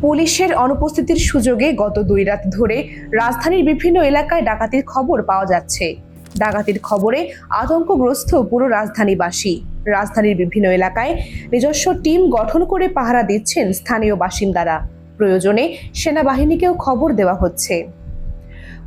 পুলিশের অনুপস্থিতির সুযোগে গত দুই রাত ধরে রাজধানীর বিভিন্ন এলাকায় ডাকাতির খবর পাওয়া যাচ্ছে। ডাকাতির খবরে আতঙ্কগ্রস্ত পুরো রাজধানীবাসী। রাজধানীর বিভিন্ন এলাকায় নিজস্ব টিম গঠন করে পাহারা দিচ্ছেন স্থানীয় বাসিন্দারা। প্রয়োজনে সেনাবাহিনীকেও খবর দেওয়া হচ্ছে।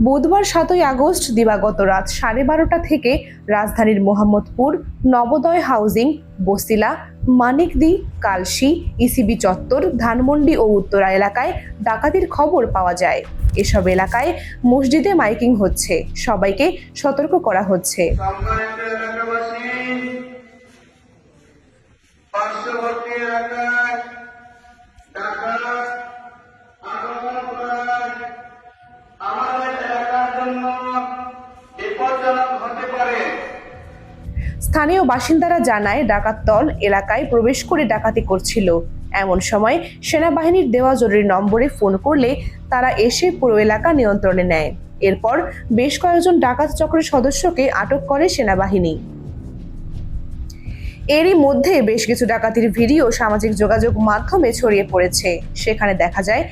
বুধবার সাতই আগস্ট দিবাগত রাত সাড়ে বারোটা থেকে রাজধানীর মোহাম্মদপুর নবোদয় হাউজিং, বসিলা, মানিকদি, কালশি, ইসিবি চত্বর, ধানমন্ডি ও উত্তরা এলাকায় ডাকাতির খবর পাওয়া যায়। এসব এলাকায় মসজিদে মাইকিং হচ্ছে। সবাইকে সতর্ক করা হচ্ছে সম্মানিত এলাকাবাসী পার্শ্ববর্তী এলাকায় ডাকাত আগমন করার আমাদের এলাকার জন্য বিপজ্জনক হতে পারে স্থানীয় বাসিন্দারা জানায়, ডাকাত দল এলাকায় প্রবেশ করে ডাকাতি করছিল। এমন সময় সেনাবাহিনীর দেওয়া জরুরি নম্বরে ফোন করলে তারা এসে পুরো এলাকা নিয়ন্ত্রণে নেয়। এরপর বেশ কয়েকজন ডাকাত চক্রের সদস্যকে আটক করে সেনাবাহিনী। এরই মধ্যে বেশ কিছু ডাকাতির ভিডিও সামাজিক যোগাযোগ মাধ্যমে ছড়িয়ে পড়েছে। সেখানে দেখা যায়,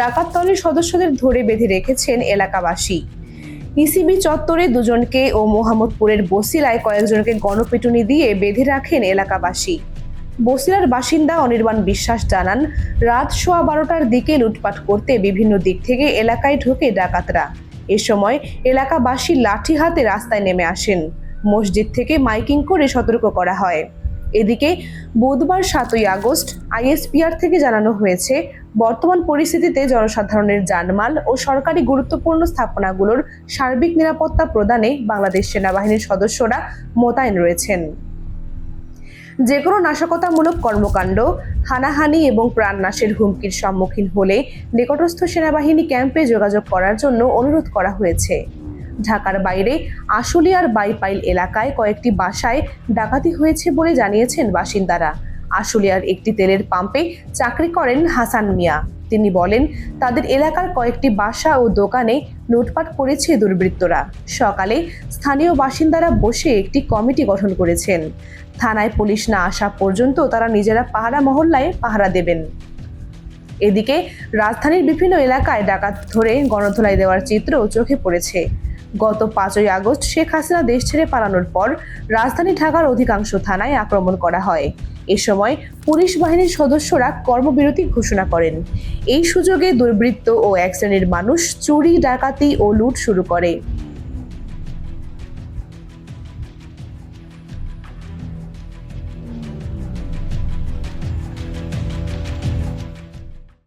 ডাকাত দলের সদস্যদের ধরে বেঁধে রেখেছেন এলাকাবাসী। ইসিবি চত্বরে দুজনকে ও মোহাম্মদপুরের বসিলায় কয়েকজনকে গণপিটুনি দিয়ে বেঁধে রাখেন এলাকাবাসী। বসিলার বাসিন্দা অনির্বাণ বিশ্বাস জানান, রাত সোয়া বারোটার দিকে লুটপাট করতে বিভিন্ন দিক থেকে এলাকায় ঢোকে ডাকাতরা। এ সময় এলাকাবাসী লাঠি হাতে রাস্তায় নেমে আসেন। মসজিদ থেকে মাইকিং করে সতর্ক করা হয়। এদিকে বুধবার সাতই আগস্ট আইএসপিআর থেকে জানানো হয়েছে, বর্তমান পরিস্থিতিতে জনসাধারণের জানমাল ও সরকারি গুরুত্বপূর্ণ স্থাপনাগুলোর সার্বিক নিরাপত্তা প্রদানে বাংলাদেশ সেনাবাহিনীর সদস্যরা মোতায়েন রয়েছেন। যে কোনো নাশকতামূলক কর্মকাণ্ড, হানাহানি এবং প্রাণনাশের হুমকির সম্মুখীন হলে নিকটস্থ সেনাবাহিনী ক্যাম্পে যোগাযোগ করার জন্য অনুরোধ করা হয়েছে। ঢাকার বাইরে আশুলিয়ার বাইপাইল এলাকায় কয়েকটি বাসায় ডাকাতি হয়েছে বলে জানিয়েছেন বাসিন্দারা। আশুলিয়ার একটি তেলের পাম্পে চাকরি করেন হাসান মিয়া। তিনি বলেন, তাদের এলাকার কয়েকটি বাসা ও দোকানে লুটপাট করেছে দুর্বৃত্তরা। সকালে স্থানীয় বাসিন্দারা বসে একটি কমিটি গঠন করেছেন। থানায় পুলিশ না আসা পর্যন্ত তারা নিজেরা পাহারা মহল্লায় পাহারা দেবেন। এদিকে রাজধানীর বিভিন্ন এলাকায় ডাকাত ধরে গণধোলাই দেওয়ার চিত্র চোখে পড়েছে। গত পাঁচই আগস্ট শেখ হাসিনা দেশ ছেড়ে পালানোর পর রাজধানী ঢাকার অধিকাংশ থানায় আক্রমণ করা হয়। এ সময় পুলিশ বাহিনীর সদস্যরা কর্মবিরতি ঘোষণা করেন। এই সুযোগে দুর্বৃত্ত ও এক শ্রেণির মানুষ চুরি, ডাকাতি ও লুট শুরু করে।